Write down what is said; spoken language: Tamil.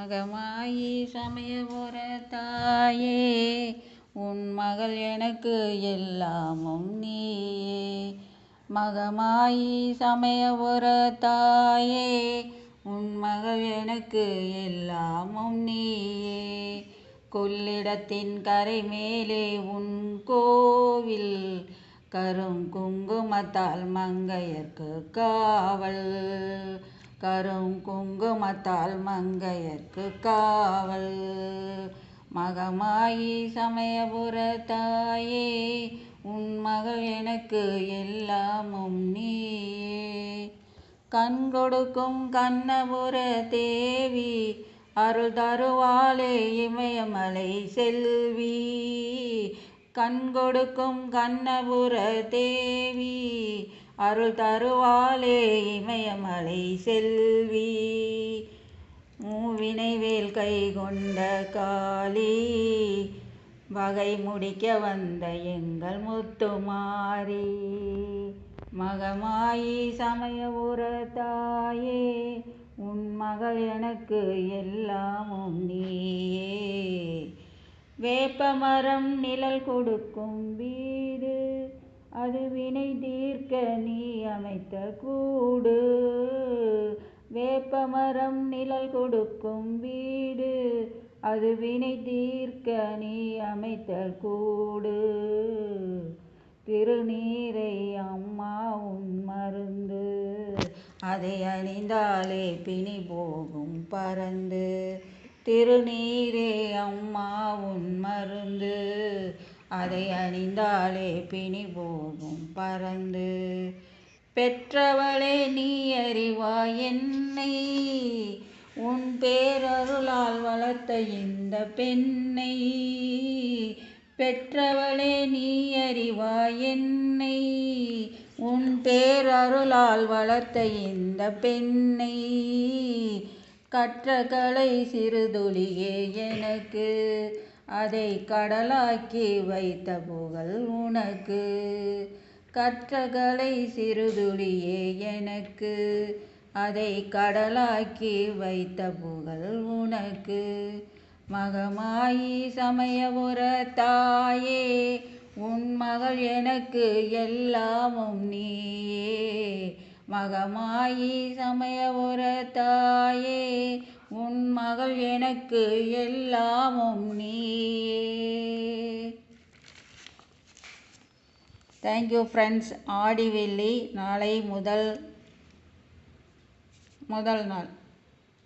மகமாயி சமயபுர தாயே உன் மகள் எனக்கு எல்லாமும் நீயே. மகமாயி சமயபுர தாயே உன் மகள் எனக்கு எல்லாமும் நீயே. கொள்ளிடத்தின் கரை மேலே உன் கோவில் கரும் குங்குமத்தால் மங்கையர்க்கு காவல். கரும் குங்குமத்தால் மங்கையர்க்கு காவல். மகமாயி சமயபுர தாயே உன் மகள் எனக்கு எல்லாமும் நீயே. கண் கொடுக்கும் கண்ணபுர தேவி அருள் தருவாளே இமயமலை செல்வி. கண் கொடுக்கும் கண்ணபுர தேவி அருள் தருவாலே இமயமலை செல்வி. மூவினை வேல் கை கொண்ட காளி. வகை முடிக்க வந்த எங்கள் முத்துமாரி. மகமாயி சமயபுர தாயே உன் மகள் எனக்கு எல்லாமும் நீயே. வேப்பமரம் நிழல் கொடுக்கும் வீடு அது வினை தீர்க்க அமைத்த கூடு. வேப்பமரம் நிழல் கொடுக்கும் வீடு. அது வினை தீர்க்க நீ அமைத்த கூடு. திருநீரை அம்மா உன் மருந்து. அதை அணிந்தாலே பிணி போகும் பறந்து. திருநீரே அம்மா உன் மருந்து. அதை அணிந்தாலே பிணி போகும் பறந்து. பெற்றவளே நீ அறிவாய் என்னை. உன் பேரருளால் வளர்த்த இந்த பெண்ணை. பெற்றவளே நீ அறிவாய் என்னை. உன் பேரருளால் வளர்த்த இந்த பெண்ணை. கற்ற கலை சிறுதுளியே எனக்கு. அதை கடலாக்கி வைத்த புகழ் உனக்கு. கற்றகளை சிறுதுளியே எனக்கு அதை கடலாக்கி வைத்த புகழ் உனக்கு. மகமாயி சமயபுர தாயே உன் மகள் எனக்கு எல்லாமும் நீயே. மகமாயி சமயபுர தாயே உன் மகள் எனக்கு எல்லாமும் நீ. தேங்க்யூ ஃப்ரெண்ட்ஸ் ஆடி வெள்ளி நாளை முதல் முதல் நாள்.